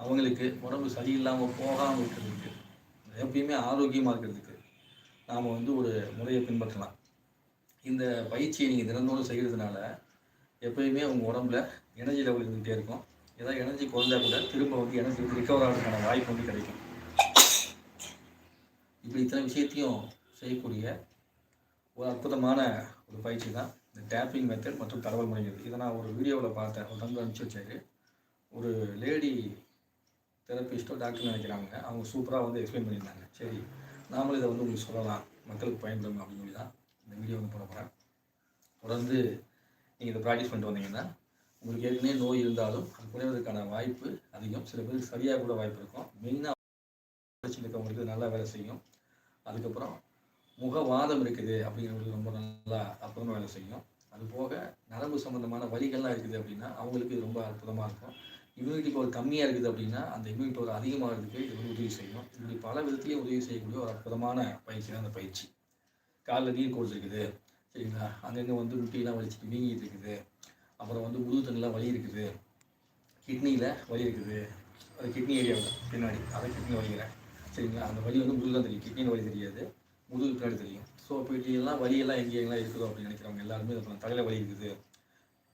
அவங்களுக்கு உடம்பு சரியில்லாமல் போகாமல் இருக்கிறதுக்கு எப்பயுமே ஆரோக்கியமாக இருக்கிறதுக்கு நாம் வந்து ஒரு முறையை பின்பற்றலாம். இந்த பயிற்சியை நீங்கள் தினந்தோறும் செய்கிறதுனால எப்பயுமே உங்கள் உடம்புல எனர்ஜி லெவல் இருந்துகிட்டே இருக்கும். ஏதாவது எனர்ஜி குறைஞ்சா கூட திரும்ப வந்து எனர்ஜி வந்து ரிகவர் ஆகிறதுக்கான வாய்ப்பு வந்து கிடைக்கும். இப்படி இத்தனை விஷயத்தையும் செய்யக்கூடிய ஒரு அற்புதமான ஒரு பயிற்சி தான் இந்த டேப்பிங் மெத்தட் மற்றும் தகவல் முறைகள். இதை நான் ஒரு வீடியோவில் பார்த்தேன். ஒரு தங்க அனுப்பிச்சு வச்சாரு. ஒரு லேடி தெரப்பிஸ்ட்டோ டாக்டர் நினைக்கிறாங்க. அவங்க சூப்பராக வந்து எக்ஸ்பிளைன் பண்ணியிருந்தாங்க. சரி நாமளும் இதை வந்து உங்களுக்கு சொல்லலாம். மக்களுக்கு பயன்படும் அப்படின்னு சொல்லி தான் இந்த வீடியோ வந்து போட போகிறேன் தொடர்ந்து நீங்கள் இதை ப்ராக்டிஸ் பண்ணிட்டு வந்தீங்கன்னா உங்களுக்கு ஏற்கனவே நோய் இருந்தாலும் அது குறைவதற்கான வாய்ப்பு அதிகம். சில பேருக்கு சரியாக கூட வாய்ப்பு இருக்கும். மெயினாக இருக்கவங்களுக்கு நல்லா வேலை செய்யும். அதுக்கப்புறம் முகவாதம் இருக்குது அப்படிங்கிறவங்களுக்கு ரொம்ப நல்லா அற்புதமாக வேலை செய்யும். அது போக நரம்பு சம்மந்தமான வழிகள்லாம் இருக்குது அப்படின்னா அவங்களுக்கு இது ரொம்ப அற்புதமாக இருக்கும். இம்யூனிட்டி பவர் கம்மியாக இருக்குது அப்படின்னா அந்த இம்யூனிட்டி பவர் அதிகமாகிறதுக்கு இது வந்து உதவி செய்யும் இப்படி பல விதத்துலேயும் உதவி செய்யக்கூடிய ஒரு அற்புதமான பயிற்சி தான் அந்த பயிற்சி. காலில் நீர் கொடுத்துருக்குது சரிங்களா? அங்கங்கே வந்து முட்டியெல்லாம் வலிச்சுட்டு வீங்கிட்டு இருக்குது. அப்புறம் வந்து முதுகு தண்ணிலாம் வலி இருக்குது. கிட்னியில் வலி இருக்குது. அது கிட்னி ஏரியாவில் பின்னாடி. அதை கிட்னி வலிக்கிறேன் சரிங்களா? அந்த வலி வந்து முதுகு தான் தெரியும். கிட்னியில் வலி தெரியாது. முதுகு பின்னாடி தெரியும். ஸோ இப்போ இப்படியெல்லாம் வலியெல்லாம் எங்கே எங்கெல்லாம் இருக்குதோ அப்படின்னு நினைக்கிறவங்க எல்லாருமே இதை தலையில் வலி இருக்குது.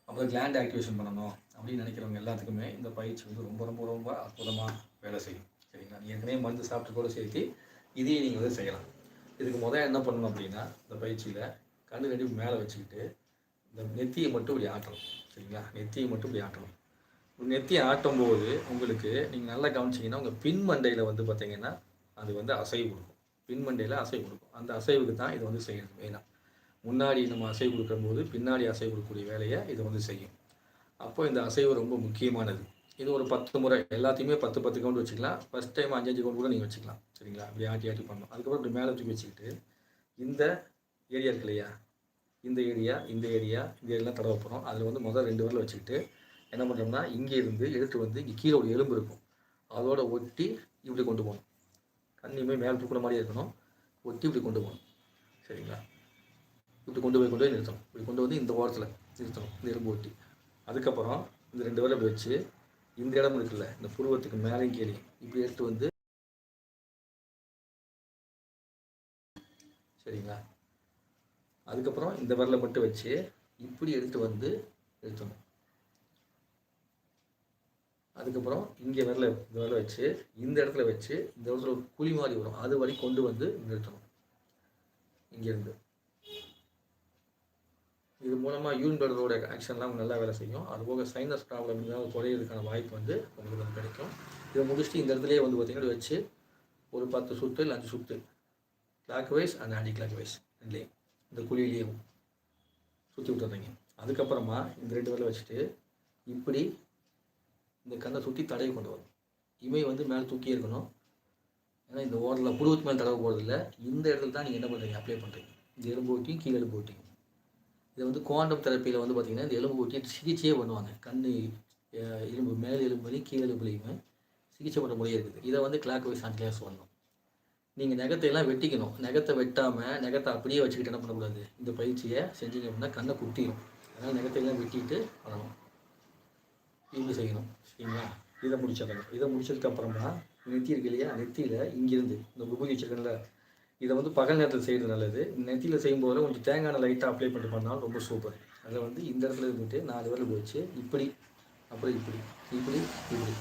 அப்புறம் கிளாண்ட் ஆக்டிவேஷன் பண்ணணும். அப்படின்னு நினைக்கிறவங்க எல்லாத்துக்குமே இந்த பயிற்சி வந்து ரொம்ப ரொம்ப ரொம்ப அற்புதமாக வேலை செய்யும். சரிங்களா? நீங்கள் ஏற்கனவே மருந்து சாப்பிட்டு கூட சேர்த்து இதையே நீங்கள் வந்து செய்யலாம். இதுக்கு முதல் என்ன பண்ணணும் அப்படின்னா இந்த பயிற்சியில் கண்ணு ரெண்டு மேலே வச்சுக்கிட்டு இந்த நெத்தியை மட்டும் இப்படி ஆட்டணும். சரிங்களா? நெத்தியை மட்டும் இப்படி ஆட்டணும். நெத்தியை ஆட்டும் போது உங்களுக்கு நீங்கள் நல்லா கவனிச்சிங்கன்னா உங்கள் பின் மண்டையில் வந்து பார்த்தீங்கன்னா அது வந்து அசைவு கொடுக்கும். பின் மண்டையில் அசைவு கொடுக்கும். அந்த அசைவுக்கு தான் இது வந்து செய்யணும். மெயினாக முன்னாடி நம்ம அசைவு கொடுக்கும்போது பின்னாடி அசைவு கொடுக்கக்கூடிய வேலையை இது வந்து செய்யும். அப்போ இந்த அசைவு ரொம்ப முக்கியமானது. இது ஒரு பத்து முறை. எல்லாத்தையுமே பத்து பத்து கவுண்ட் வச்சுக்கலாம். ஃபஸ்ட் டைம் அஞ்சு அஞ்சு கவுண்ட் கூட நீங்கள் வச்சுக்கலாம். சரிங்களா? அப்படி ஆட்டி ஆட்டி பண்ணணும். அதுக்கப்புறம் இப்படி மேலே தூக்கி வச்சுக்கிட்டு இந்த ஏரியா இருக்கு இல்லையா? இந்த ஏரியா இந்த ஏரியா இந்த ஏரியாலாம் தடவை போகிறோம் அதில் வந்து முதல் ரெண்டு வரல வச்சுக்கிட்டு என்ன பண்ணுறோம்னா இங்கே இருந்து எடுத்து வந்து இங்கே கீழே ஒரு எலும்பு இருக்கும். அதோட ஒட்டி இப்படி கொண்டு போகணும். கண்ணியுமே மேலே தூக்குற மாதிரி இருக்கணும். ஒட்டி இப்படி கொண்டு போகணும். சரிங்களா? இப்படி கொண்டு போய் கொண்டு போய் நிறுத்தணும். இப்படி கொண்டு வந்து இந்த ஓரத்தில் நிறுத்தணும். இந்த எலும்பு ஒட்டி. அதுக்கப்புறம் இந்த ரெண்டு வரல வச்சு இந்த இடம் இருக்குல்ல இந்த புருவத்துக்கு மேலேயும் கீழே இப்படி எடுத்து வந்து சரிங்களா? அதுக்கப்புறம் இந்த விரலை மட்டும் வச்சு இப்படி எடுத்து வந்து நிறுத்தணும் அதுக்கப்புறம் இங்கே விரல இந்த விரல வச்சு இந்த இடத்துல வச்சு இந்த இடத்துல ஒரு குழி மாதிரி வரும். அது வரை கொண்டு வந்து நிறுத்தணும் இங்கேருந்து. இது மூலமாக யூரின் பிளடரோட ஆக்ஷன்லாம் நல்லா வேலை செய்யும். அதுபோக சைனஸ் ப்ராப்ளம் இருந்தால் குறையிறதுக்கான வாய்ப்பு வந்து உங்களுக்கு வந்து கிடைக்கும். இதை முடிச்சுட்டு இந்த இடத்துலயே வந்து பார்த்தீங்கன்னா வச்சு ஒரு பத்து சுத்து இல்லை அஞ்சு சுத்து. Clockwise and anticlockwise ரெண்டுலேயும். இந்த குழியிலையும் சுற்றி விட்டுறீங்க. அதுக்கப்புறமா இந்த ரெண்டு வேலை வச்சுட்டு இப்படி இந்த கண்ணை சுற்றி தடவி கொண்டு வரும் இமை வந்து மேலே தூக்கி இருக்கணும். ஏன்னா இந்த ஓரத்தில் புருவத்து மேலே தடவை போகிறதில்ல இந்த இடத்துல தான் நீங்கள் என்ன பண்ணுறீங்க அப்ளை பண்ணுறீங்க இந்த எலும்பு ஓட்டியும் கீழே எலும்பு ஓட்டியும் இதை வந்து குவாண்டம் தெரப்பியில் வந்து பார்த்திங்கன்னா இந்த எலும்பு ஊட்டி சிகிச்சையே பண்ணுவாங்க. கண் எலும்பு மேல் எலும்புலையும் கீழ் எலும்புலையுமே சிகிச்சை பண்ண முறையே இருக்குது. இதை வந்து கிளாக் வைஸ் ஆன் சொல்லணும். நீங்கள் நகத்தையெல்லாம் வெட்டிக்கணும். நகத்தை வெட்டாமல் நகத்தை அப்படியே வச்சுக்கிட்டு என்ன பண்ணக்கூடாது? இந்த பயிற்சியை செஞ்சீங்க அப்படின்னா கண்ணை குட்டிடும் அதனால் நகத்தையெல்லாம் வெட்டிட்டு பண்ணணும். இப்படி செய்யணும். சரிங்களா? இதை முடிச்சிடணும். இதை முடிச்சதுக்கப்புறமா நெத்தி இருக்கு இல்லையா? நெத்தியில் இங்கிருந்து இந்த உபயோகி வச்சிருக்கேன்ல இதை வந்து பகல் நேரத்தில் செய்கிறது நல்லது. நெத்தியில் செய்யும்போது கொஞ்சம் தேங்காய் லைட்டாக அப்ளை பண்ணிட்டு பண்ணாலும் ரொம்ப சூப்பர் அதில் வந்து இந்த இடத்துல இருந்துட்டு நாலு விரல் வச்சு இப்படி அப்புறம் இப்படி இப்படி இப்படி.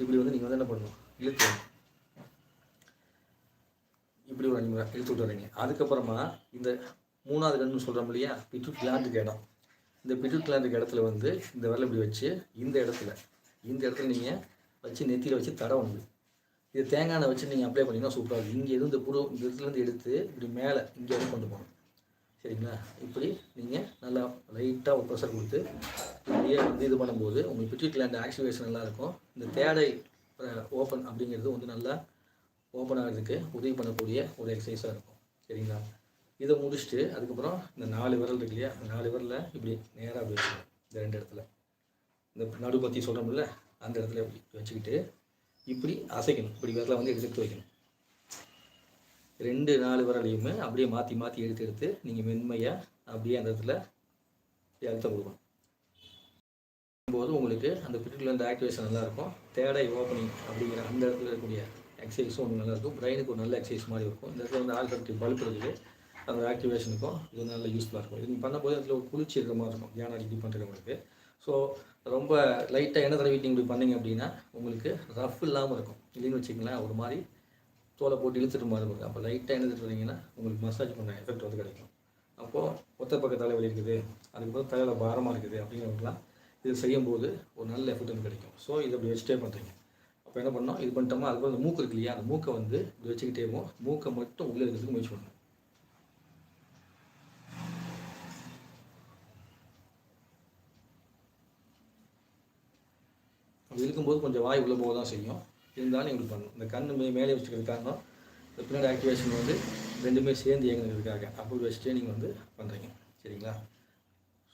இப்படி வந்து நீங்கள் வந்து என்ன பண்ணணும்? இழுத்து இப்படி ஒரு அஞ்சு முறை இழுத்து விட்டு வரீங்க. அதுக்கப்புறமா இந்த மூணாவது கண்ணு சொல்கிறோம் இல்லையா? பிட்டு கிளாண்டுக்கு இடம். இந்த பிட்டு கிளாண்டுக்கு இடத்துல வந்து இந்த விரல் இப்படி வச்சு இந்த இடத்துல இந்த இடத்துல நீங்கள் வச்சு நெத்தியில் வச்சு தடவணும். இது தேங்காய் எண்ணெய் வச்சு நீங்கள் அப்ளை பண்ணிங்கன்னா சூப்பராக இருக்கும். இங்கே இருந்து புழு இந்த இடத்துலேருந்து எடுத்து இப்படி மேலே இங்கே இருந்து கொண்டு போகணும். சரிங்களா? இப்படி நீங்கள் நல்லா லைட்டாக ஒரு ப்ரெஷர் கொடுத்து இப்படியே வந்து இது பண்ணும்போது உங்களுக்கு பிட்யூட் கிளாண்ட் ஆக்டிவேஷன் நல்லா இருக்கும். இந்த தேடை ஓப்பன் அப்படிங்கிறது வந்து நல்லா ஓப்பன் ஆகிறதுக்கு உதவி பண்ணக்கூடிய ஒரு எக்ஸசைஸாக இருக்கும். சரிங்களா? இதை முடிச்சுட்டு அதுக்கப்புறம் இந்த நாலு விரல் இருக்கு இல்லையா? அந்த நாலு விரலில் இப்படி நேராக அப்படி வச்சுக்கணும். இந்த ரெண்டு இடத்துல. இந்த நடுபத்தி சொல்கிறோம்ல அந்த இடத்துல இப்படி வச்சுக்கிட்டு இப்படி அசைக்கணும். இப்படி விரலை வந்து எடுத்து வைக்கணும். ரெண்டு நாலு விரலையுமே அப்படியே மாற்றி மாற்றி எடுத்து எடுத்து நீங்கள் மென்மையாக அப்படியே அந்த இடத்துல இப்படி அழுத்தம் கொடுக்கணும். போது உங்களுக்கு அந்த பிரிட்டில் அந்த ஆக்டிவேஷன் நல்லாயிருக்கும். தேடை ஓப்பனிங் அப்படிங்கிற அந்த இடத்துல இருக்கக்கூடிய எக்ஸசைஸும் ஒன்று நல்லாயிருக்கும். பிரெயினுக்கு ஒரு நல்ல எக்ஸசைஸ் மாதிரி இருக்கும். இந்த இடத்துல வந்து ஆல்டர்னேட்டிவ் பல்ப் இருக்குது. அந்த ஆக்டிவேஷனுக்கும் இது நல்ல யூஸ்ஃபுல்லாக இருக்கும். இது நீங்கள் பண்ணும்போது அதில் ஒரு குளிர்ச்சி இருக்கிற மாதிரி இருக்கும். தியானம் அடிக்கடி பண்ணுறவங்களுக்கு ஸோ ரொம்ப லைட்டாக என்ன தடவிட்டு இப்படி பண்ணீங்க அப்படின்னா உங்களுக்கு ரஃப் இல்லாமல் இருக்கும். இல்லைன்னு வச்சிங்களேன் ஒரு மாதிரி தோலை போட்டு இழுத்துட்டு மாதிரி இருக்கும். அப்போ லைட்டாக என்ன தடவிங்கன்னா உங்களுக்கு மசாஜ் பண்ண எஃபெக்ட் வந்து கிடைக்கும். அப்போது ஒத்த பக்க தலைவலி இருக்குது. அதுக்கப்புறம் தலையில் பாரமாக இருக்குது அப்படிங்கிறவங்களாம் இது செய்யும்போது ஒரு நல்ல எஃபெக்ட் வந்து கிடைக்கும். ஸோ இதை அப்படி வச்சுட்டே பண்ணுறீங்க அப்போ என்ன பண்ணோம் இது பண்ணிட்டோமா? அதுக்கப்புறம் அந்த மூக்கு இருக்கு இல்லையா அந்த மூக்கை வந்து இப்படி வச்சுக்கிட்டே மூக்கை மட்டும் உள்ளே இருக்கிறதுக்கு முயற்சி பண்ணணும். அப்படி இருக்கும்போது கொஞ்சம் வாய் உள்ள போக தான் செய்யும். இருந்தாலும் எங்களுக்கு பண்ணணும் இந்த கண் மே மேலே வச்சுக்கிறது காரணம் இந்த பின்னாடி ஆக்டிவேஷன் வந்து ரெண்டுமே சேர்ந்து இயங்குறதுக்காக அப்படி வச்சுட்டே நீங்கள் வந்து பண்ணுறீங்க சரிங்களா?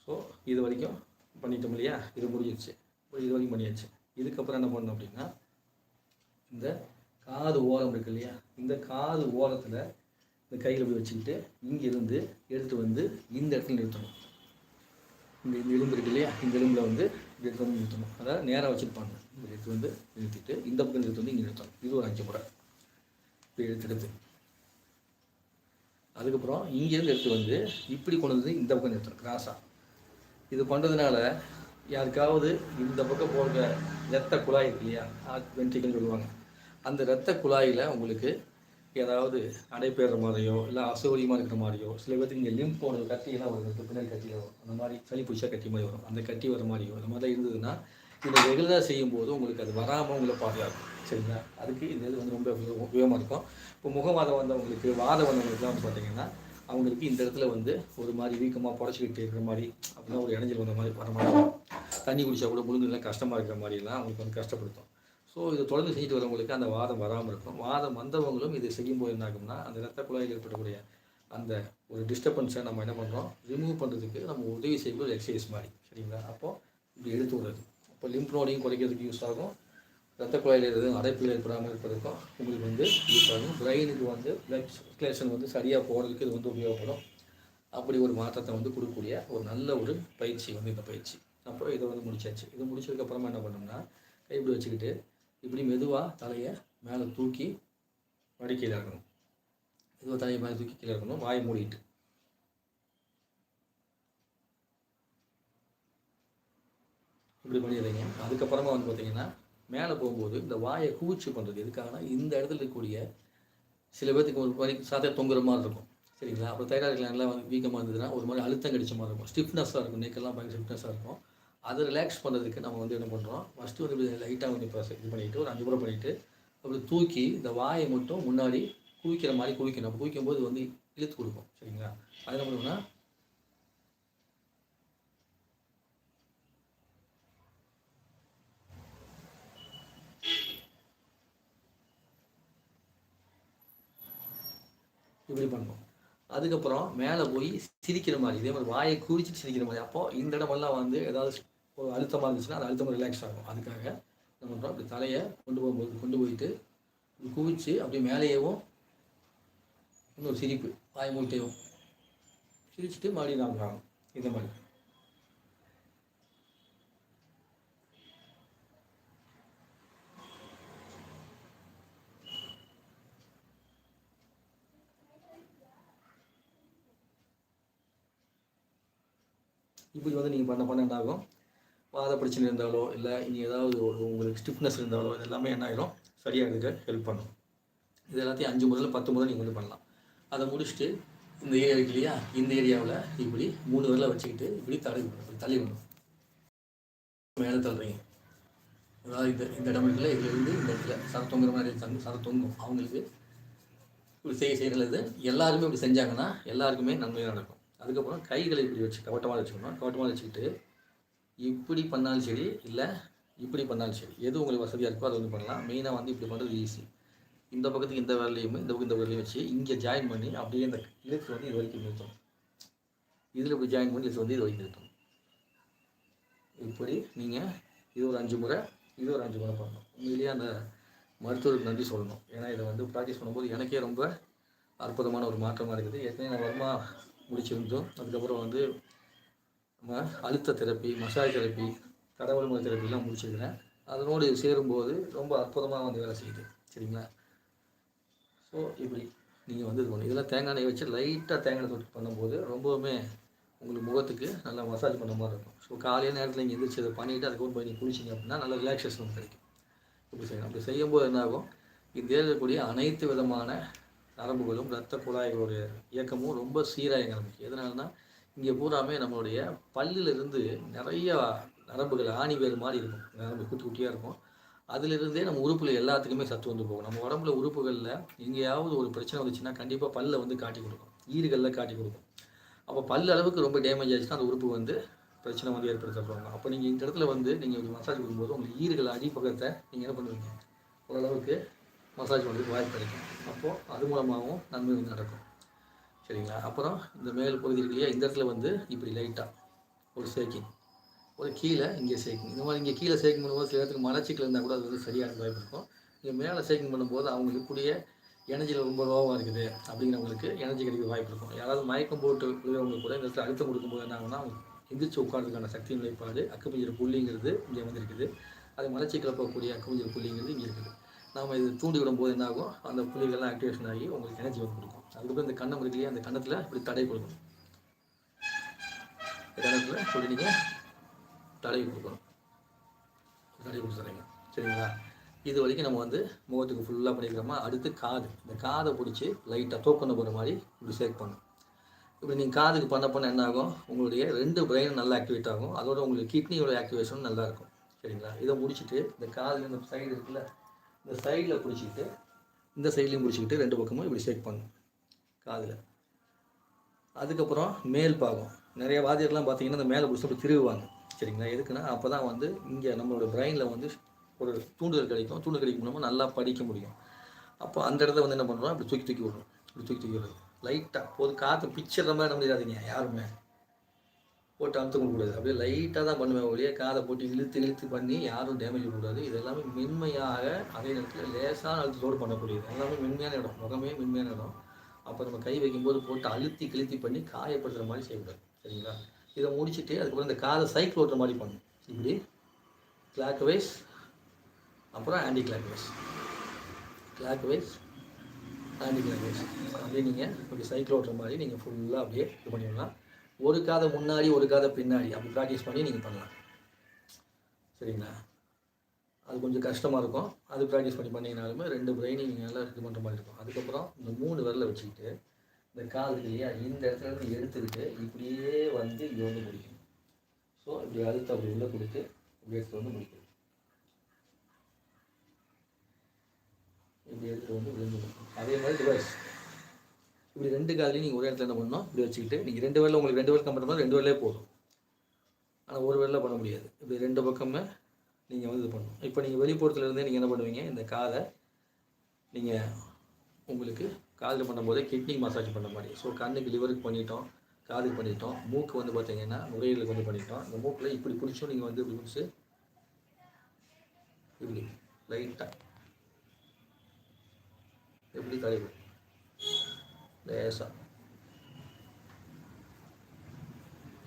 ஸோ இது வரைக்கும் பண்ணிட்டோம் இல்லையா? இது முடிஞ்சிருச்சு. இது வரைக்கும் பண்ணியாச்சு. இதுக்கப்புறம் என்ன பண்ணணும் அப்படின்னா இந்த காது ஓரம் இருக்கு இல்லையா? இந்த காது ஓரத்தில் இந்த கையில் போய் வச்சுக்கிட்டு இங்கிருந்து எடுத்து வந்து இந்த இடத்துல நிறுத்தணும். இந்த இந்த எலும்பு இருக்கு இல்லையா? இந்த எலும்பில் வந்து இப்படி எடுத்து வந்து நிறுத்தணும். அதாவது நேராக வச்சுருப்பாங்க. இப்படி எடுத்து வந்து நிறுத்திட்டு இந்த பக்கம் நிறுத்து வந்து இங்கே நிறுத்தணும். இது ஒரு அஞ்சு முறை. இப்படி எடுத்து அதுக்கப்புறம் இங்கேருந்து எடுத்து வந்து இப்படி கொண்டு வந்து இந்த பக்கம் நிறுத்தணும். கிராஸாக இது பண்ணுறதுனால யாருக்காவது இந்த பக்கம் போகிற ரத்த குழாய் இருக்கு இல்லையா? வென்ட்ரிக்கல்னு சொல்லுவாங்க. அந்த இரத்த குழாயில் உங்களுக்கு ஏதாவது அடைப்பேற மாதிரியோ இல்லை அசௌகரியமாக இருக்கிற மாதிரியோ சில பேர்த்துக்கு இங்கே லிம்ப் போன கட்டியெல்லாம் வரும் பின்னாடி கட்டியில் வரும். அந்த மாதிரி சளி பிடிச்சா கட்டி மாதிரி வரும். அந்த கட்டி வர மாதிரியோ அந்த மாதிரிலாம் இருந்ததுன்னா இதை ரெகுலராக செய்யும்போது உங்களுக்கு அது வராமல் உங்களை பாதுகாக்கும். சரிங்களா? அதுக்கு இந்த இது வந்து ரொம்ப உபயோகமாக இருக்கும். இப்போ முகவாதம் வந்தவங்களுக்கு வாதம் வந்தவங்களுக்குலாம் வந்து பார்த்தீங்கன்னா அவங்களுக்கு இந்த இடத்துல வந்து ஒரு மாதிரி வீக்கமாக புடச்சிக்கிட்டு இருக்கிற மாதிரி அப்படின்னா ஒரு இடைஞ்சல் வந்த மாதிரி வர மாதிரி தண்ணி குடிச்சா கூட முழுங்கலாம் கஷ்டமாக இருக்கிற மாதிரிலாம் அவங்களுக்கு வந்து கஷ்டப்படுத்தும். ஸோ இதை தொடர்ந்து செஞ்சுட்டு வரவங்களுக்கு அந்த வாதம் வராமல் இருக்கும். வாதம் வந்தவங்களும் இது செய்யும்போது என்ன ஆகும்னா அந்த ரத்த குழாயில் ஏற்படக்கூடிய அந்த ஒரு டிஸ்டர்பன்ஸை நம்ம என்ன பண்ணுறோம் ரிமூவ் பண்ணுறதுக்கு நம்ம உதவி செய்யக்கூடிய எக்ஸசைஸ் மாதிரி. சரிங்களா? அப்போ இப்படி எடுத்து விடுறது. அப்போ லிம்ப் நோடையும் குறைக்கிறதுக்கு யூஸ் ஆகும். ரத்த குழாயில் எதுவும் அடைப்பில் ஏற்படாமல் இருப்பதற்கும் உங்களுக்கு வந்து யூஸ் ஆகும். பிரெயினுக்கு வந்து பிளட் சர்க்குலேஷன் வந்து சரியாக போகிறதுக்கு இது வந்து உபயோகப்படும். அப்படி ஒரு மாற்றத்தை வந்து கொடுக்கக்கூடிய ஒரு நல்ல ஒரு பயிற்சி வந்து இந்த பயிற்சி. அப்புறம் இதை வந்து முடிச்சாச்சு. இது முடிச்சதுக்கப்புறமா என்ன பண்ணோம்னா கை வச்சுக்கிட்டு இப்படி மெதுவாக தலையை மேலே தூக்கி வடி கீழே இருக்கணும். மெதுவாக தலையை மேலே தூக்கி கீழே இருக்கணும். வாயை மூடிட்டு. இப்படி பண்ணிடுறீங்க அதுக்கப்புறமா வந்து பார்த்தீங்கன்னா மேலே போகும்போது இந்த வாயை கூச்சி பண்ணுறது எதுக்காகனா இந்த இடத்துல இருக்கக்கூடிய சில பேர்த்துக்கு ஒரு மாதிரி சாத்திய தொங்குற மாதிரி இருக்கும். சரிங்களா? அப்புறம் தைராய்டு கிளாண்ட்லாம் வந்து வீக்கமாக இருந்ததுன்னா ஒரு மாதிரி அழுத்தம் கடிச்ச மாதிரி இருக்கும். ஸ்டிஃப்னஸாக இருக்கும். நெக்கெல்லாம் பயங்கர ஸ்டிஃப்னஸாக இருக்கும். அதை ரிலாக்ஸ் பண்ணுறதுக்கு நம்ம வந்து என்ன பண்ணுறோம் ஃபஸ்ட்டு வந்து இப்படி லைட்டாக வந்து இப்போ இது பண்ணிவிட்டு ஒரு அஞ்சு முறை பண்ணிவிட்டு அப்படி தூக்கி இந்த வாயை மட்டும் முன்னாடி குவிக்கிற மாதிரி குவிக்கணும். அப்போ குவிக்கும்போது வந்து இழுத்து கொடுக்கும். சரிங்களா? அது என்ன பண்ணுவோம்னா இப்படி பண்ணுவோம். அதுக்கப்புறம் மேலே போய் சிரிக்கிற மாதிரி இதே மாதிரி வாயை குறிச்சிட்டு சிரிக்கிற மாதிரி. அப்போது இந்த இடமெல்லாம் வந்து ஏதாவது ஒரு அழுத்தமாக இருந்துச்சுன்னா அந்த அழுத்தம் ரிலாக்ஸ் ஆகும். அதுக்காக நம்ம பண்ணுறோம் அப்படி தலையை கொண்டு போகும்போது கொண்டு போயிட்டு குவிச்சு அப்படியே மேலேயேவும் இன்னொரு சிரிப்பு வாய் மூட்டையும் சிரிச்சுட்டு மறுபடியும் நாம் வாங்கணும் இந்த மாதிரி. இப்படி வந்து நீங்கள் பண்ண பண்ண என்ன ஆகும் வாத பிரச்சனை இருந்தாலோ இல்லை இனி ஏதாவது ஒரு உங்களுக்கு ஸ்டிஃப்னஸ் இருந்தாலோ இது எல்லாமே என்ன ஆகிடும் சரியாகிறதுக்கு ஹெல்ப் பண்ணும். இது எல்லாத்தையும் அஞ்சு முதல்ல பத்து முதல் நீங்கள் வந்து பண்ணலாம். அதை முடிச்சுட்டு இந்த ஏரியா இருக்கு இல்லையா? இந்த ஏரியாவில் இப்படி மூணு வரல வச்சுக்கிட்டு இப்படி தள்ளி விடணும். தள்ளி விடணும். மேலே தள்ளுறீங்க. அதாவது இந்த இந்த இடம் இருக்குல்ல இதுலேருந்து இந்த இடத்துல சர தொங்குற மாதிரி தங்கு சர தொங்கும். அவங்களுக்கு இப்படி செய்ய செய்கிறது எல்லாருமே இப்படி செஞ்சாங்கன்னா எல்லாருக்குமே நன்மையாக நடக்கும். அதுக்கப்புறம் கைகளை இப்படி வச்சு கவட்டமாக வச்சுக்கணும். கவட்டமாக வச்சுக்கிட்டு இப்படி பண்ணாலும் சரி இல்லை இப்படி பண்ணாலும் சரி எது உங்களுக்கு வசதியாக இருக்கோ அதை வந்து பண்ணலாம். மெயினாக வந்து இப்படி பண்ணுறது ஈஸி இந்த பக்கத்துக்கு இந்த விரலையும் இந்த பக்கம் இந்த விரலையும் வச்சு இங்கே ஜாயின் பண்ணி அப்படியே இந்த இழுத்து வந்து இது வரைக்கும் நிறுத்தணும். இதில் இப்படி ஜாயின் பண்ணி இது வந்து இது வரைக்கும் நிறுத்தணும். இப்படி நீங்கள் இது ஒரு அஞ்சு முறை இது ஒரு அஞ்சு முறை பண்ணணும். உண்மையிலேயே அந்த மருத்துவருக்கு நன்றி சொல்லணும். ஏன்னா இதை வந்து ப்ராக்டிஸ் பண்ணும்போது எனக்கே ரொம்ப அற்புதமான ஒரு மாற்றமாக இருக்குது. ஏற்கனவே நான் வர்மா முடிச்சிருந்தோம். அதுக்கப்புறம் வந்து நம்ம அழுத்த தெரப்பி மசாஜ் தெரப்பி கடவுள் முறை தெரப்பிலாம் முடிச்சிருக்கிறேன். அதனோடு சேரும்போது ரொம்ப அற்புதமாக வந்து வேலை செய்யுது. சரிங்களா? ஸோ இப்படி நீங்கள் வந்து இது பண்ணி இதெல்லாம் தேங்காய் எண்ணெய் வச்சு லைட்டாக தேங்காய் எண்ணெய் தொட்டு பண்ணும்போது ரொம்பவுமே உங்களுக்கு முகத்துக்கு நல்லா மசாஜ் பண்ண மாதிரி இருக்கும். ஸோ காலையில் நேரத்தில் நீங்கள் எந்திரிச்சு அதை பண்ணிவிட்டு அதுக்கு போய் நீங்கள் குளிச்சிங்க அப்படின்னா நல்ல ரிலாக்ஸேஷன் கிடைக்கும். இப்படி செய்யணும் அப்படி செய்யும்போது என்னாகும்? ஆகும் இருக்கக்கூடிய அனைத்து விதமான நரம்புகளும் இரத்த குழாய்களுடைய இயக்கமும் ரொம்ப சீராக ஆரம்பிக்கும் எதனாலனா இங்கே பூராமே நம்மளுடைய பல்லிலிருந்து நிறைய நரம்புகள் ஆணி வேறு மாதிரி இருக்கும். நரம்பு குட்டி குட்டியாக இருக்கும். அதிலிருந்தே நம்ம உறுப்பில் எல்லாத்துக்குமே சத்து வந்து போகும். நம்ம உடம்புல உறுப்புகளில் எங்கேயாவது ஒரு பிரச்சனை வந்துச்சுன்னா கண்டிப்பாக பல்ல வந்து காட்டி கொடுக்கும். ஈறுகளில் காட்டி கொடுக்கும். அப்போ பல் அளவுக்கு ரொம்ப டேமேஜ் ஆச்சுன்னா அந்த உறுப்பு வந்து பிரச்சனை வந்து ஏற்படுத்தப்படுவாங்க. அப்போ நீங்கள் இந்த இடத்துல வந்து நீங்கள் ஒரு மசாஜ் கொடுக்கும்போது உங்களுக்கு ஈறுகள் அடிப்பக்கத்தை நீங்கள் என்ன பண்ணுவீங்க? ஓரளவுக்கு மசாஜ் பண்ணுறதுக்கு வாய்ப்பு கிடைக்கும். அப்போது அது மூலமாகவும் நன்மை வந்து நடக்கும். சரிங்களா? அப்புறம் இந்த மேல் பகுதி இருக்கு இல்லையா? இந்த இடத்துல வந்து இப்படி லைட்டாக ஒரு சேக்கிங் ஒரு கீழே இங்கே சேக்கிங் இந்த மாதிரி இங்கே கீழே சேக்கிங் பண்ணும்போது சில இடத்துக்கு மலச்சிக்கல் இருந்தால் கூட அது வந்து சரியான வாய்ப்பு இருக்கும். இங்கே மேலே சேக்கிங் பண்ணும்போது அவங்களுக்கு கூடிய எனர்ஜியில் ரொம்ப லோவாக இருக்குது அப்படிங்கிறவங்களுக்கு எனர்ஜி கிடைக்க வாய்ப்பு இருக்கும். யாராவது மயக்கம் போட்டு விழுறவங்க கூட இந்த இடத்துல அழுத்தம் கொடுக்கும்போது என்ன எந்திரிச்சு உட்காரதுக்கான சக்தி நிலைப்பாடு அக்குப்பஞ்சர் புள்ளிங்கிறது இங்கே வந்து இருக்குது அது மலச்சிக்கலை போகக்கூடிய அக்குப்பஞ்சர் புள்ளிங்கிறது இங்கே இருக்குது. நாம் இது தூண்டி விடும்போது என்ன ஆகும் அந்த புள்ளிகள்லாம் ஆக்டிவேஷன் ஆகி உங்களுக்கு எனர்ஜி வந்து கொடுக்கும். அதுக்கப்புறம் இந்த கண்ணம் இருக்கு அந்த கண்ணத்தில் இப்படி தடை கொடுக்கணும். இந்த கண்ணத்தில் இப்படி நீங்கள் தடவி கொடுக்கணும். தடவி கொடுத்துறீங்க சரிங்களா? இது வரைக்கும் நம்ம வந்து முகத்துக்கு ஃபுல்லாக பண்ணிக்கிறோமா? அடுத்து காது. இந்த காதை பிடிச்சி லைட்டாக தோக்கண்ண போகிற மாதிரி இப்படி சேக் பண்ணும் இப்படி நீங்கள் காதுக்கு பண்ண பண்ண என்ன ஆகும் உங்களுடைய ரெண்டு பிரெயினும் நல்லா ஆக்டிவேட் ஆகும். அதோட உங்களுக்கு கிட்னியோட ஆக்டிவேஷனும் நல்லா இருக்கும். சரிங்களா? இதை முடிச்சுட்டு இந்த காதில் இந்த சைடு இருக்குல்ல இந்த சைடில் பிடிச்சிக்கிட்டு இந்த சைட்லையும் பிடிச்சிக்கிட்டு ரெண்டு பக்கமும் இப்படி ஷேக் பண்ணும் காதில். அதுக்கப்புறம் மேல் பாகம். நிறைய வாத்தியர்லாம் பார்த்தீங்கன்னா இந்த மேலே பிடிச்சி அப்படி திருவுவாங்க. சரிங்களா? எதுக்குன்னா அப்போ தான் வந்து இங்கே நம்மளோட பிரெயினில் வந்து ஒரு தூண்டுதல் கிடைக்கும். தூண்டுதல் கிடைக்கும் மூலமாக நல்லா படிக்க முடியும். அப்போ அந்த இடத்த வந்து என்ன பண்ணுறோம் அப்படி தூக்கி தூக்கி விடுறோம். இப்படி தூக்கி தூக்கி விடுறது. லைட்டாக போது காற்று பிச்சிடுற மாதிரி நம்பிடாதீங்க யாருமே. போட்டு அழுத்தம் அப்படியே லைட்டாக தான் பண்ணுவேன் ஒழிய காதை போட்டு இழுத்து இழுத்து பண்ணி யாரும் டேமேஜ் கூடாது இது எல்லாமே மென்மையாக அதே நேரத்தில் லேசான அழுத்தத்தோடு பண்ணக்கூடியது. எல்லாமே மென்மையான இடம். முகமே மென்மையான இடம். அப்போ நம்ம கை வைக்கும்போது போட்டு அழுத்தி கிழுத்தி பண்ணி காயப்படுத்துகிற மாதிரி செய்யக்கூடாது. சரிங்களா? இதை முடிச்சுட்டு அதுக்கப்புறம் இந்த காதை சைக்கிள் ஓட்டுற மாதிரி பண்ணும் இப்படி கிளாக் வைஸ் அப்புறம் anticlockwise clockwise anticlockwise அப்படியே நீங்கள் இப்படி சைக்கிள் ஓட்டுற மாதிரி நீங்கள் ஃபுல்லாக அப்படியே இது பண்ணிடலாம். ஒரு காதை முன்னாடி ஒரு காதை பின்னாடி. அப்படி ப்ராக்டிஸ் பண்ணி நீங்கள் பண்ணலாம். சரிங்களா? அது கொஞ்சம் கஷ்டமாக இருக்கும். அது ப்ராக்டிஸ் பண்ணி பண்ணிங்கனாலுமே ரெண்டு பிரெயினையும் நீங்கள் நல்லா இது பண்ணுற மாதிரி இருக்கும். அதுக்கப்புறம் இந்த மூணு விரலை வச்சுக்கிட்டு இந்த காது இல்லையா இந்த இடத்துல இருந்து எடுத்துக்கிட்டு இப்படியே வந்து இங்கே வந்து முடிக்கணும் ஸோ இப்படி அழுத்த அப்படி உள்ளே கொடுத்து இப்படி வந்து முடிக்கணும் இப்படி எடுத்து வந்து விழுந்து அதே மாதிரி டிவைஸ் இப்படி ரெண்டு காலையும் நீங்கள் ஒரே இடத்துல என்ன பண்ணணும்? இப்படி வச்சுக்கிட்டு நீங்கள் ரெண்டு வேலை உங்களுக்கு ரெண்டு வேலை கம்பெனி ரெண்டு வேலையே போதும். ஆனால் ஒரு வேலை பண்ண முடியாது. இப்படி ரெண்டு பக்கமே நீங்கள் வந்து இது பண்ணணும். இப்போ நீங்கள் வெளிப்புறத்துல இருந்தே நீங்கள் என்ன பண்ணுவீங்க? இந்த காதை நீங்கள் உங்களுக்கு காதில் பண்ணும்போதே கிட்னி மசாஜ் பண்ண மாதிரி. ஸோ கண்ணுக்கு லிவருக்கு பண்ணிட்டோம் காதுக்கு பண்ணிட்டோம் மூக்கு வந்து பார்த்தீங்கன்னா நுரையீரலுக்கு வந்து பண்ணிட்டோம். இந்த மூக்கில் இப்படி பிடிச்சும் நீங்கள் வந்து இப்படி பிடிச்சி இப்படி லைட்டாக எப்படி தலைவர்? லேசாக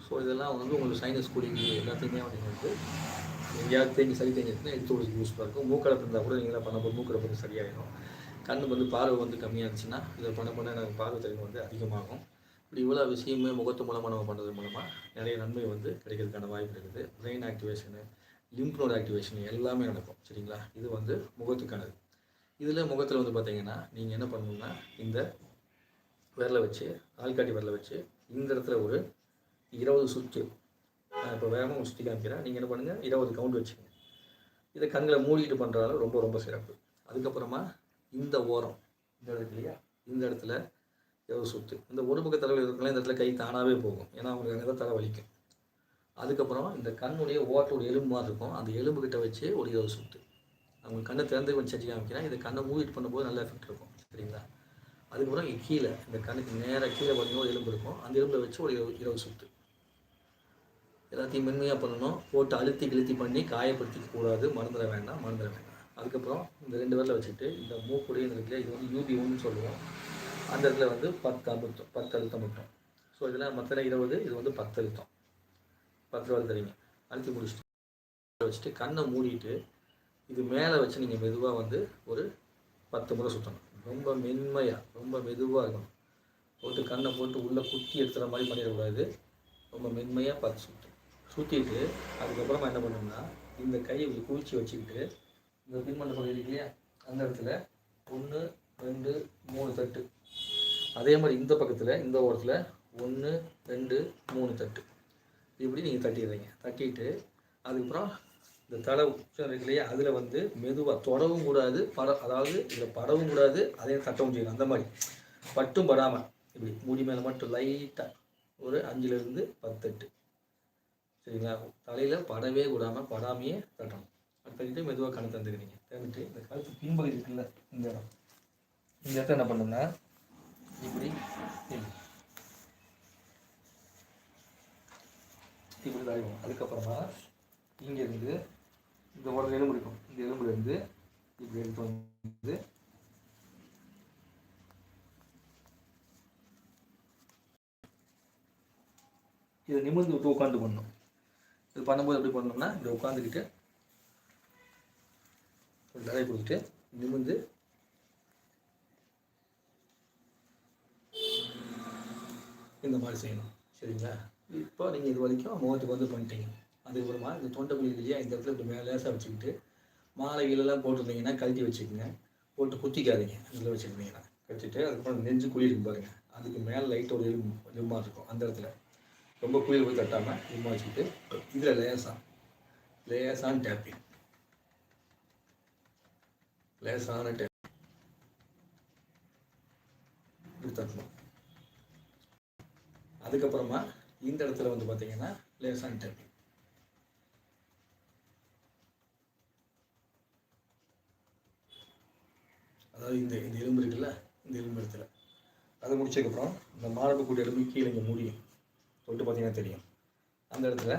ஸோ இதெல்லாம் வந்து உங்களுக்கு சைனஸ் கூலிங் எல்லாத்தையுமே வந்து வந்து எங்கேயாவது தேங்கி சளி தேங்கிச்சுன்னா எடுத்து ஒரு யூஸ்ஃபுல்லாக இருக்கும் மூக்கடைப்பு இருந்தால் கூட நீங்களாம் பண்ணும்போது மூக்கடைப்பு வந்து சரியாயிடும். கண் வந்து பார்வை வந்து கம்மியாக இருந்துச்சுன்னா இதை பண்ண பண்ண எனக்கு பார்வை தெளிவு வந்து அதிகமாகும். இப்படி இவ்வளோ விஷயமே முகத்து மூலமாக நம்ம பண்ணுறது மூலமாக நிறைய நன்மை வந்து கிடைக்கிறதுக்கான வாய்ப்பு இருக்குது. Brain activation lymph node activation எல்லாமே நடக்கும். சரிங்களா? இது வந்து முகத்துக்கானது. இதில் முகத்தில் வந்து பார்த்தீங்கன்னா நீங்கள் என்ன பண்ணணும்னா இந்த விரலை வச்சு ஆள்காட்டி விரலை வச்சு இந்த இடத்துல ஒரு இருபது சுற்று. நான் இப்போ வேகமாக சுற்றி காமிக்கிறேன். நீங்கள் என்ன பண்ணுங்கள் இருபது கவுண்ட் வச்சுக்கோங்க. இதை கண்களை மூடிட்டு பண்ணுறதால ரொம்ப ரொம்ப சிறப்பு. அதுக்கப்புறமா இந்த ஓரம். இந்த இடத்துல இல்லையா? இந்த இடத்துல இருபது சுற்று. இந்த ஒரு பக்க தலைவலி இருக்கலாம் இந்த இடத்துல கை தானாகவே போகும். ஏன்னா அவங்களுக்கு அங்கே தான் தலை வலிக்கும். அதுக்கப்புறம் இந்த கண்ணுடைய ஓட்டோட எலும்பு மாதிரி இருக்கும். அந்த எலும்பு கிட்ட வச்சு ஒரு இருபது சுற்று. அவங்க கண்ணை திறந்து கொஞ்சம் செஞ்சு காமிக்கிறேன். இதை கண்ணை மூவிட் பண்ணும்போது நல்ல எஃபெக்ட் இருக்கும். சரிங்களா? அதுக்கப்புறம் இங்க கீழே இந்த கண்ணுக்கு நேராக கீழே பார்த்தீங்கன்னா ஒரு எலும்பு இருக்கும். அந்த எலும்பில் வச்சு ஒரு இரவு இருபது சுற்று எல்லாத்தையும் மென்மையாக பண்ணணும். போட்டு அழுத்தி கிழுத்தி பண்ணி காயப்படுத்திக்க கூடாது. மறந்துட வேண்டாம். மறந்துட வேண்டாம். அதுக்கப்புறம் இந்த ரெண்டு பேரில் வச்சுட்டு இந்த மூக்குடைய இந்த இது வந்து யூபி ஒன்று சொல்லுவோம். அந்த இடத்துல வந்து பத்து அமுத்தம் பத்து அழுத்தம் மட்டும். ஸோ இதில் மற்ற இருபது இது வந்து பத்து அழுத்தம். பத்து ரூபா தரீங்க அழுத்தி முடிச்சுட்டு வச்சுட்டு கண்ணை மூடிட்டு இது மேலே வச்சு நீங்கள் மெதுவாக வந்து ஒரு பத்து முறை சுற்றணும் ரொம்ப மென்மையாக ரொம்ப மெதுவாக இருக்கணும் போட்டு கண்ணை போட்டு உள்ளே குத்தி எடுத்துகிற மாதிரி பண்ணிடக்கூடாது. ரொம்ப மென்மையாக பார்த்து சுற்று சுற்றிட்டு அதுக்கப்புறமா என்ன பண்ணோம்னா இந்த கையை இப்படி குளிச்சு வச்சுக்கிட்டு இந்த பின்மண்ட பகுதி இருக்கு இல்லையா? அந்த இடத்துல ஒன்று ரெண்டு மூணு தட்டு. அதே மாதிரி இந்த பக்கத்தில் இந்த ஓரத்தில் ஒன்று ரெண்டு மூணு தட்டு. இப்படி நீங்கள் தட்டிடுறீங்க. தட்டிட்டு அதுக்கப்புறம் இந்த தலை உச்சம் இருக்கு இல்லையா? அதில் வந்து மெதுவாக தொடவும் கூடாது பட அதாவது இதில் படவும் கூடாது அதே தட்டவும் செய்யணும் அந்த மாதிரி. பட்டும் படாமல் இப்படி மூடி மேலே மட்டும் லைட்டாக ஒரு அஞ்சுலேருந்து பத்தெட்டு. சரிங்களா? தலையில் படவே கூடாமல் படாமையே தட்டணும். தட்டிட்டு மெதுவாக கணக்கு தந்துக்கிறீங்க தந்துட்டு இந்த கழுத்து பின்பகுதி இருக்குல்ல இந்த இடம். இந்த இடத்த என்ன பண்ணணும்னா இப்படி இப்படி. இப்படி அதுக்கப்புறமா இங்கேருந்து இந்த ஒரு எலும்பு இருக்கும். இந்த எலும்புலேருந்து இப்படி எடுத்து வந்து இதை நிமிர்ந்து விட்டு உட்காந்து பண்ணணும். இது பண்ணும்போது எப்படி பண்ணணும்னா இப்படி உட்காந்துக்கிட்டு ஒரு தலை கொடுத்துட்டு நிமிர்ந்து இந்த மாதிரி செய்யணும். சரிங்களா? இப்போ நீங்கள் இது வரைக்கும் முகத்துக்கு வந்து பண்ணிட்டீங்க. அதுக்கப்புறமா இந்த தொண்டை குழி இல்லையா இந்த இடத்துல இப்படி மேலே லேசாக வச்சுக்கிட்டு மாலைகளெல்லாம் போட்டிருந்தீங்கன்னா கழட்டி வச்சுக்கோங்க. போட்டு குத்திக்காதீங்க. அதில் வச்சுருந்தீங்கன்னா. கட்டிட்டு அதுக்கப்புறம் நெஞ்சு குழி இருக்கும் பாருங்கள் அதுக்கு மேலே லைட் ஒரு எலும்பு எலும்பாக இருக்கும் அந்த இடத்துல. ரொம்ப குளிர் போய் தட்டாமல் எலும்பாக வச்சுக்கிட்டு இதில் லேசாக லேசான டேப்பிங் லேசான டேப் இப்படி தட்டணும். அதுக்கப்புறமா இந்த இடத்துல வந்து பார்த்தீங்கன்னா லேசான டேப்பிங் அதாவது இந்த இந்த எலும்பு இருக்குல்ல இந்த எலும்பு இடத்துல அதை முடிச்சதுக்கப்புறம் இந்த மாரம்பு கூட்டி எலும்பு கீழே இங்கே முடியும் தொட்டு பார்த்தீங்கன்னா தெரியும். அந்த இடத்துல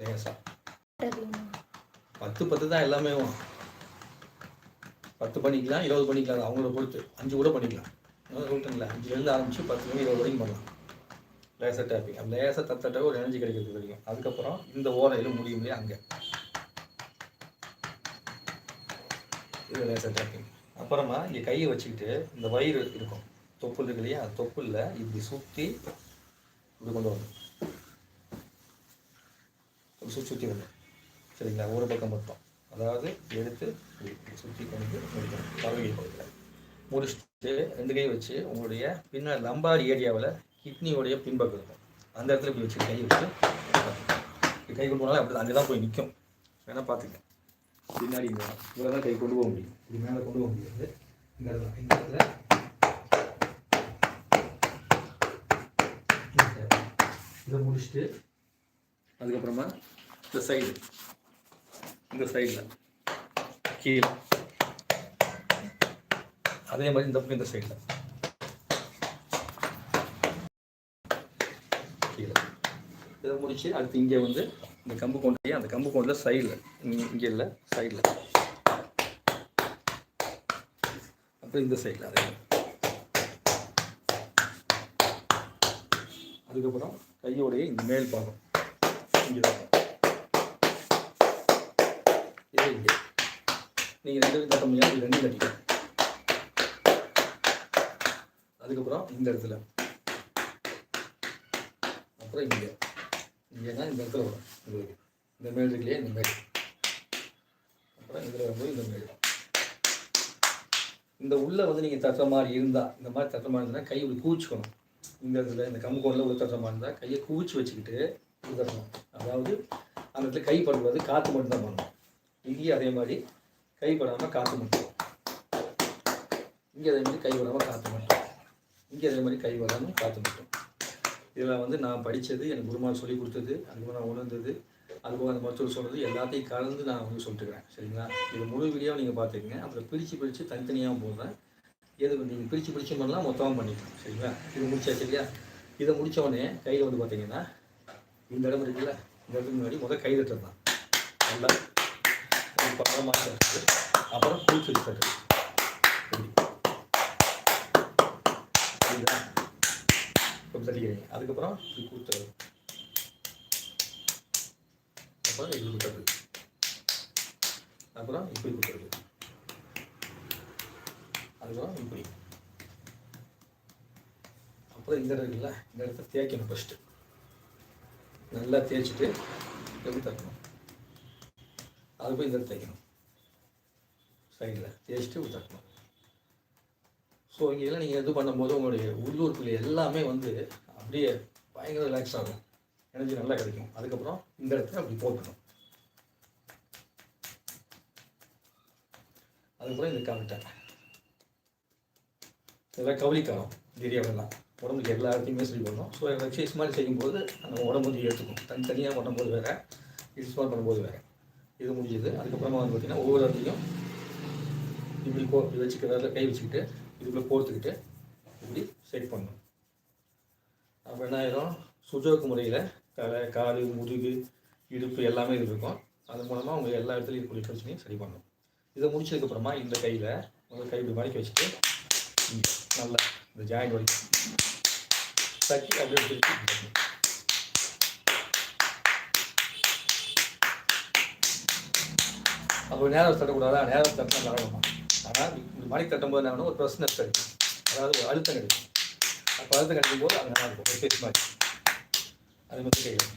லேசாக பத்து பத்து தான் எல்லாமே பத்து பண்ணிக்கலாம் இருபது பண்ணிக்கலாம் அவங்கள பொறுத்து. அஞ்சு கூட பண்ணிக்கலாம். அதான் சொல்லிட்டேங்களா அஞ்சுலேருந்து ஆரம்பிச்சு பத்துலேருந்து இருபது வரைக்கும் பண்ணலாம். லேசர் டேப்பிங் அந்த லேசர் தத்தட்ட ஒரு எனர்ஜி கிடைக்கிறது தெரியும் அதுக்கப்புறம் இந்த ஓலையிலும் முடியும் இல்லையா? அங்கே. இது லேசர் டேப்பிங் அப்புறமா இங்கே கையை வச்சுக்கிட்டு இந்த வயிறு இருக்கும். தொப்புள் இருக்கு இல்லையா? அந்த தொப்புளில் இப்படி சுற்றி இப்படி கொண்டு வரணும். இப்படி சுற்றி சுற்றி வரணும். சரிங்களா? ஒரு பக்கம் மட்டும். அதாவது எடுத்து இப்படி சுற்றி கொண்டு முடிக்கணும். பறவை பகுதியில். முடிச்சுட்டு ரெண்டு கை வச்சு உங்களுடைய பின்ன லம்பார் ஏரியாவில் கிட்னியோடைய பின்பக்கம் இருக்கும். அந்த இடத்துல இப்படி வச்சு கை வச்சு கை கொண்டு போனாலும் அப்படி அங்கே தான் போய் நிற்கும் வேணால் பார்த்துக்கலாம் பின்னாடி இவ்வளோ தான் கை கொண்டு போக முடியும். இப்படி மேலே கொண்டு போக முடியாது. இந்த இடத்துல இந்த இடத்துல. இதை முடிச்சுட்டு அதுக்கப்புறமா இந்த சைடு இந்த சைடில் கீழே. அதே மாதிரி இந்த பக்கம் இந்த சைடில் கீழே. இதை முடிச்சு அடுத்து இங்கே வந்து இந்த கம்பு கொண்டையே அந்த கம்பு கொண்டில் சைடில் இங்கே இல்லை சைடில் அப்புறம் இந்த சைடில் அதே அதுக்கப்புறம் கையோடைய இந்த மேல் பாகம். இங்கே தான் இது இங்கே. நீங்கள் ரெண்டு தட்ட முடியாது ரெண்டு தட்டிக்கலாம் அதுக்கப்புறம் இந்த இடத்துல. அப்புறம் இங்கே. இங்கேனா இந்த இடத்துல வரும். உங்களுக்கு. இந்த மேல் இருக்கு இந்த மேல். அப்புறம் இதில் வரும்போது இந்த மேல். இந்த உள்ளே வந்து நீங்கள் தட்டுற மாதிரி இருந்தால் இந்த மாதிரி தட்டுற மாதிரி இருந்தால் கை இப்படி கூச்சிக்கணும் இந்த இடத்துல இந்த கம்பு கோணில் உள்ள தட்டுற மாதிரி இருந்தால் கையை கூச்சி வச்சுக்கிட்டு தட்டணும் அதாவது அந்த இடத்துல கை படக்கூடாது காற்று மட்டும்தான் பண்ணணும். இங்கேயும் அதே மாதிரி கை படாமல் காற்று மட்டும். இங்கே அதே மாதிரி கை விடாமல் காற்று மட்டும். இங்கே அதே மாதிரி கை படாமல் காற்று மட்டும். இதில் வந்து நான் படித்தது எனக்கு குருமார் சொல்லி கொடுத்தது அதுக்கப்புறம் நான் உணர்ந்தது அதுபோக அந்த மருத்துவர் சொல்கிறது எல்லாத்தையும் கலந்து நான் வந்து சொல்லிட்டுக்கிறேன் சரிங்களா? இது முழு வீடியோ நீங்கள் பார்த்துக்கங்க. அப்புறம் பிரித்து பிரித்து தனித்தனியாக போடுறேன். எது நீங்கள் பிரித்து பிரித்து பண்ணலாம் மொத்தமாக பண்ணிக்கலாம். சரிங்களா? இது முடிச்சாச்சு இல்லையா? இதை முடித்தவொடனே கையில் வந்து பார்த்தீங்கன்னா இந்த இடம் இருக்குல்ல? இந்த இடத்துக்கு முன்னாடி முதல் கை தட்டுறது தான். நல்லா ஒரு பக்கமாக அப்புறம் பூச்சி வச்சு தட்டு இப்போ தட்டிக்கிறீங்க அதுக்கப்புறம் இப்படி கொடுத்துறது அப்புறம் இது கூட்டுறது அப்புறம் இப்படி கூட்டுறது அதுக்கப்புறம் இப்படி. அப்புறம் இந்த இடத்துல இந்த இடத்த தேய்க்கணும் ஃபஸ்ட்டு நல்லா தேய்ச்சிட்டு எப்படி தட்டணும் அது போய் இந்த இடத்துல தேய்க்கணும். சைடில் தேய்ச்சிட்டு தக்கணும் தட்டணும் ஸோ இங்கே எல்லாம் நீங்கள் இது பண்ணும்போது உங்களுடைய உள்ளூர்க்குள்ள எல்லாமே வந்து அப்படியே பயங்கர ரிலாக்ஸ் ஆகும். எனர்ஜி நல்லா கிடைக்கும். அதுக்கப்புறம் இந்த இடத்துல அப்படி போட்டணும் அதுக்கப்புறம் இது கவிட்டை இதெல்லாம் கவலிக்காரம் இந்த உடம்புக்கு எல்லா இடத்தையுமே சரி பண்ணணும் ஸோ எக்ஸசைஸ் மாதிரி செய்யும்போது நம்ம உடம்பு வந்து ஏற்றுக்கும் தனித்தனியாக பண்ணும்போது வேறு இன்ஸ்பால் பண்ணும்போது வேறு. இது முடிஞ்சது. அதுக்கப்புறமா வந்து பார்த்திங்கன்னா ஒவ்வொரு இடத்தையும் இப்படி கோ இப்படி வச்சுக்கிற கை வச்சுக்கிட்டு இதுக்குள்ளே கோர்த்துக்கிட்டு இப்படி செட் பண்ணணும். அப்போ என்ன ஆயிரும்? சுஜோக்கு முறையில் தலை கால் முதுகு இடுப்பு எல்லாமே இது இருக்கும் அது மூலமாக உங்கள் எல்லா இடத்துலையும் இருக்கக்கூடிய பிரச்சனையும் சரி பண்ணும் இதை முடிச்சதுக்கப்புறமா இந்த கையில் உங்கள் கை இப்படி மடக்கி வச்சுட்டு நல்லா இந்த ஜாயிண்ட் வரைக்கும் தட்டி அப்படியே பிடிச்சி அப்போ நேரம் தட்டக்கூடாதா? நேரம் தட்டினா நடக்கணும் ஆனால் மணி மடக்கி தட்டும்போது என்ன ஒரு ப்ரெஸ்னஸ் கிடைக்கும். அதாவது ஒரு அழுத்தம் கிடைக்கும். அப்போ அழுத்தம் கிடைக்கும் போது அது நல்லா இருக்கும். ஒரு பேஸ் மாதிரி. அது மட்டும் கையில்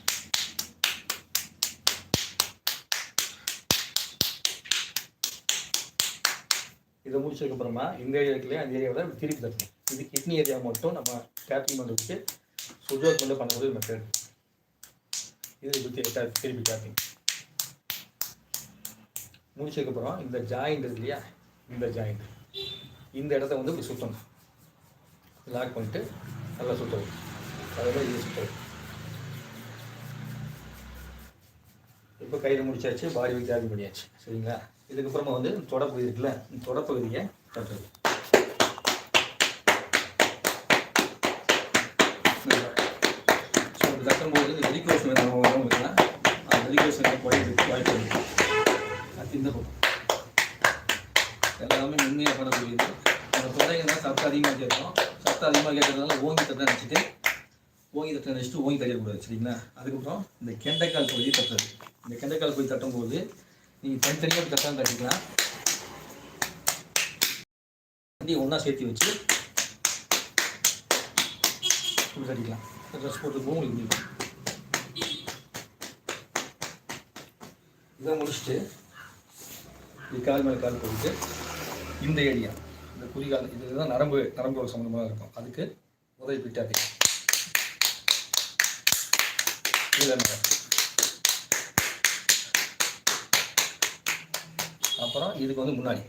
இதை முடிச்சதுக்கப்புறமா இந்த ஏரியாவுக்குள்ளே அந்த ஏரியாவில் திருப்பி தட்டணும். இது கிட்னி ஏரியா மட்டும் நம்ம டேப்பிங் பண்ணுறதுக்கு சுஜோக் கொண்டு பண்ணுறது மெத்தட் இது பற்றி தி- திருப்பி டேப்பிங் முடிச்சதுக்கப்புறம் இந்த ஜாயிண்ட் இருக்கு இல்லையா? இந்த ஜாயிண்ட் இந்த இடத்த வந்து இப்படி சுற்றணும் லாக் பண்ணிட்டு நல்லா சுற்றணும் அதெல்லாம் இது சுற்றணும் இப்போ கையில் முடிச்சாச்சு பாடி வைக்க ஆரம்பி பண்ணியாச்சு. சரிங்களா? இதுக்கப்புறமா வந்து தொடப்பகுதி இருக்குல்ல இந்த தொடப்பகுதியை தட்டுறது ஸோ தட்டும்போது இந்த வரும் அந்த வெரிகோஸ் குறையிறதுக்கு வாய்ப்பு அது இந்த பக்கம். எல்லாமே உண்மையாக பண்ணக்கூடியது அந்த குழந்தைங்க சத்தம் அதிகமாக கேட்கும் சத்தம் அதிகமாக கேட்கறதுனால ஓங்கி தட்டை நினச்சிட்டு ஓங்கி தட்ட நினச்சிட்டு ஓங்கி தட்டக்கூடாது சரிங்களா? அதுக்கப்புறம் இந்த கெண்டைக்கால் பகுதி தட்டுறது. இந்த கெண்டைக்கால் பகுதி தட்டும்போது நீங்கள் தனித்தனியாக தட்டான்னு தட்டிக்கலாம். ரெண்டையும் ஒன்றா சேர்த்து வச்சு இப்படி தட்டிக்கலாம். ட்ரெஸ் போட்டு உங்களுக்கு இதை முடிச்சுட்டு இது கால் மேலே கால் போட்டுட்டு இந்த ஏரியா இந்த குதிகால் இதுதான் நரம்பு நரம்பு சம்மந்தமாக இருக்கும். அதுக்கு உதவி பிட்டாதி அப்புறம் இதுக்கு வந்து முன்னாடி.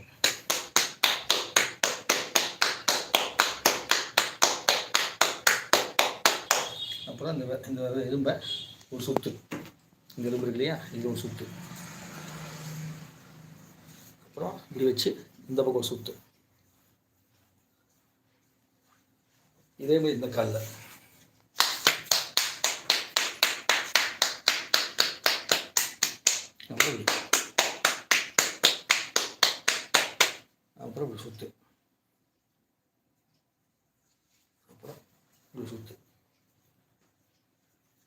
அப்புறம் இந்த இந்த எலும்பை ஒரு சுத்து. இந்த எறும்பு இருக்கு இல்லையா? இது ஒரு சுத்து. அப்புறம் இப்படி வச்சு இந்த பக்கம் சுத்து. இதே மாதிரி இந்த காலில். அப்புறம் இப்படி. சுத்து. அப்புறம் இப்படி சுத்து.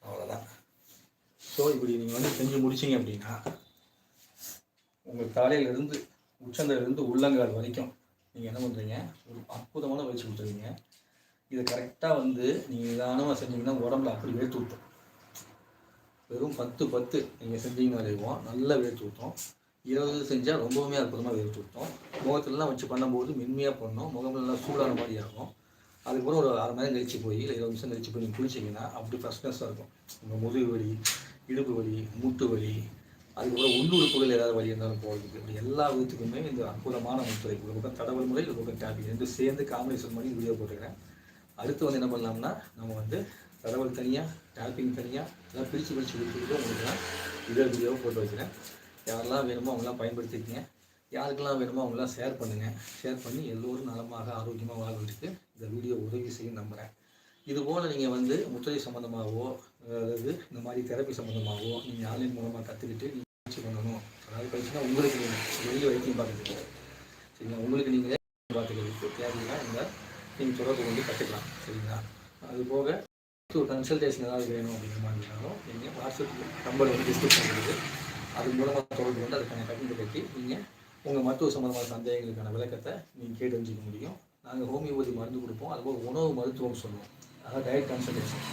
அவ்வளோதான் ஸோ இப்படி நீங்கள் வந்து செஞ்சு முடிச்சீங்க அப்படின்னா உங்கள் காலையிலேருந்து உச்சந்தலிருந்து உள்ளங்கால் வரைக்கும் நீங்கள் என்ன பண்ணுறீங்க ஒரு அற்புதமான பயிற்சி கொடுத்துருக்கீங்க. இதை கரெக்டாக வந்து நீங்கள் நிதானமாக செஞ்சீங்கன்னா உடம்புல அப்படி வேர்த்து ஊற்றும் வெறும் பத்து பத்து நீங்கள் செஞ்சீங்கனாலேயும் நல்லா வேர்த்து ஊற்றும் இருபது செஞ்சால் ரொம்பவுமே அற்புதமாக வேர்த்து ஊற்றும் முகத்துலலாம் வச்சு பண்ணும்போது மென்மையாக பண்ணும். முகம் நல்லா சூடான மாதிரி இருக்கும். அதுக்கப்புறம் ஒரு அரை மணி நேரம் கழிச்சு போய் இல்லை இருபது நிமிஷம் கழிச்சு போய் நீங்கள் குளிச்சிங்கன்னா அப்படி ஃப்ரெஷ்னஸாக இருக்கும். உங்கள் முதுகு வலி இடுப்பு வலி மூட்டு வலி அதுக்கப்புறம் உள்ளுறுப்புகள் ஏதாவது வழி இருந்தாலும் போகிறதுக்கு இப்படி எல்லா விதத்துக்குமே இந்த அற்புதமான முத்துறை ஒரு பக்கம் தடவல் முறை ஒரு பக்கம் டேப்பிங் ரெண்டும் சேர்ந்து காம்பினேஷன் பண்ணி வீடியோ போட்டுக்கிறேன் அடுத்து வந்து என்ன பண்ணலாம்னா நம்ம வந்து தடவல் தனியாக டேப்பிங் தனியாக எல்லாம் பிரித்து பிரித்து கொடுத்துருக்கோம் உங்களுக்கு நான் இதே வீடியோவை போட்டு வைக்கிறேன் யாரெல்லாம் வேணுமோ அவங்களாம் பயன்படுத்திக்கங்க. யாருக்கெல்லாம் வேணுமோ அவங்களாம் ஷேர் பண்ணுங்கள் ஷேர் பண்ணி எல்லோரும் நலமாக ஆரோக்கியமாக வாழ்வதற்கு இந்த வீடியோ உதவி செய்யும் நம்புகிறேன் இதுபோல் நீங்கள் வந்து முத்திரை சம்மந்தமாகவோ அதாவது இந்த மாதிரி தெரப்பி சம்மந்தமாகவோ நீங்கள் ஆன்லைன் மூலமாக கற்றுக்கிட்டு நீங்கள் பயிற்சி பண்ணணும் அதாவது பயிற்சினா உங்களுக்கு நீங்கள் வெளியே வைத்தியம் பார்க்குறீங்க சரிங்களா? உங்களுக்கு நீங்களே பார்த்துக்கிறதுக்கு தேவைன்னா இந்த நீங்கள் தொடர்பு கொண்டு கற்றுக்கலாம் சரிங்களா? அது போக ஒரு கன்சல்டேஷன் ஏதாவது வேணும் அப்படிங்கிற மாதிரினாலும் நீங்கள் வாட்ஸ்அப் நம்பர் வந்து டிஸ்கஸ் பண்ணுறது அது மூலமாக தொடர்பு கொண்டு அதுக்கான கட்டணத்தை கட்டி நீங்கள் உங்கள் மருத்துவ சம்மந்தமான சந்தேகங்களுக்கான விளக்கத்தை நீங்கள் கேட்டு தெரிஞ்சுக்க முடியும். நாங்கள் ஹோமியோபதி மருந்து கொடுப்போம். அதுபோல் உணவு மருத்துவம் சொல்லுவோம். அதாவது டயட் கன்சல்டேஷன்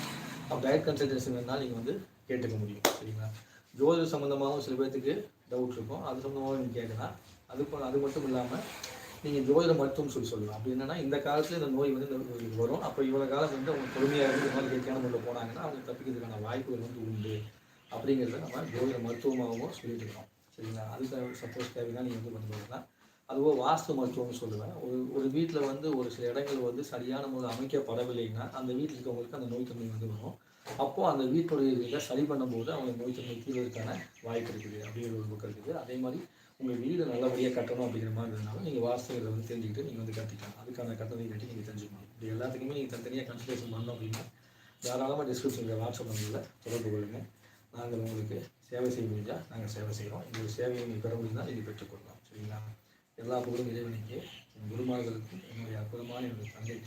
அப்போ டயட் கன்சல்டேஷன் வேணால் நீங்கள் வந்து கேட்டுக்க முடியும். சரிங்களா? ஜோதிட சம்மந்தமாகவும் சில பேர்த்துக்கு டவுட் இருக்கும். அது சம்மந்தமாகவும் நீங்கள் கேட்கலாம். அது அது மட்டும் இல்லாமல் நீங்கள் ஜோதிட மருத்துவம் சொல்லி சொல்லலாம். அப்படி என்னன்னா இந்த காலத்தில் இந்த நோய் வந்து இந்த வரும். அப்போ இவ்வளோ காலம் வந்து அவங்க பொறுமையாக இருந்து இந்த மாதிரி இயற்கையான முறையில் போனாங்கன்னா அவங்க தப்பிக்கிறதுக்கான வாய்ப்புகள் வந்து உண்டு. அப்படிங்கிறத நம்ம ஜோதிட மருத்துவமாகவும் சொல்லிட்டு இருக்கோம். சரிங்களா? அதுக்கு சப்போஸ் தேவைன்னா நீங்கள் வந்து கொண்டு வரலாம் அதுபோல் வாஸ்து மருத்துவம்னு சொல்லுவேன். ஒரு ஒரு வீட்டில் வந்து ஒரு சில இடங்கள் வந்து சரியான முறையில் அமைக்கப்படவில்லைன்னா அந்த வீட்டில் இருக்கவங்களுக்கு அந்த நோய் தன்மை வந்து வரும். அப்போது அந்த வீட்டுடைய இதை சரி பண்ணும்போது அவங்க நோய் தொற்று தீர்வதற்கான வாய்ப்பு இருக்குது. அப்படிங்கிற ஒரு புக் இருக்குது. அதே மாதிரி உங்கள் வீடு நல்லபடியாக கட்டணும் அப்படிங்கிற மாதிரி இருந்தாலும் நீங்கள் வாஸ்துகளை வந்து தெரிஞ்சுக்கிட்டு நீங்கள் வந்து கட்டிக்கலாம். அதுக்கான கட்டணத்தை கட்டி நீங்கள் தெரிஞ்சுக்கணும். இப்படி எல்லாத்துக்குமே நீங்கள் தனித்தனியாக கன்சல்டேஷன் பண்ணணும் அப்படின்னா தாராளமாக டிஸ்கிரிப்ஷனில் வாட்ஸ்அப் நம்பரில் தொடர்பு கொள்ளுங்கள் நாங்கள் உங்களுக்கு சேவை செய்ய முடிஞ்சால் நாங்கள் சேவை செய்கிறோம் எங்கள் சேவையை நீங்கள் பெற முடிந்தால் நீங்கள் பெற்றுக்கொள்ளலாம். சரிங்களா? எல்லா புகழும் இறைவனுக்கு. என் குருமார்களுக்கும் என்னுடைய அற்புதமான என்னுடைய தந்தைக்கு